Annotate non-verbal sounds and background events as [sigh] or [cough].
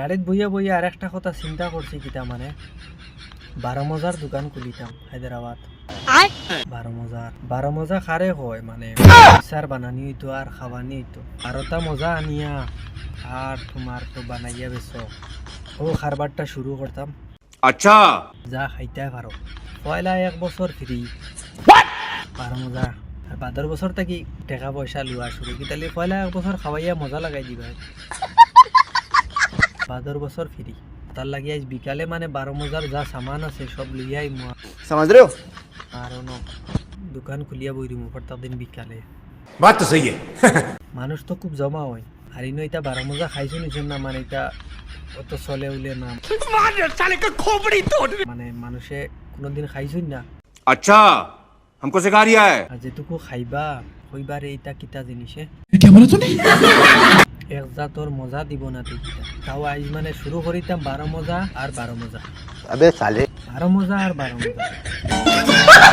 গাড়িত বইয়া বইয়া আর একটা কথা চিন্তা করছি কিতা মানে বারো মজার দোকান খুলিতাম হায়দ্রাবাদ বারো মজা মানে আচ্ছা। যা এক মজা। বাদর বছর থাকি টাকা পয়সা লওয়া শুরু কি তাহলে এক বছর খাওয়াইয়া মজা লাগাই দিবা। বাদর বছর ফ্রি তার লাগি আজ বিকালে মানে বারো মজার যা সামান আছে সব লিয়াই মোয়া समझ रहे हो আর ন দোকান খুলিয়া বই দিমু প্রত্যেক দিন বিকালে बात तो सही है মানুষ তো খুব জমা হয় আর ইনো এটা বারো মজা খাইছো নিছেন না মানে এটা অত চলে উলে না মানে মানুষে কোনোদিন খাইছই না अच्छा हमको सिखा रिया है আর যেটুকু খাইবা কইবারে এইটা কিতা জিনিসে এক জাতর মজা দিব না তাও আজ মানে শুরু করিতাম বারো মজা আর বারো মজা। আবে সালে বারো মজা আর বারো মজা। [laughs]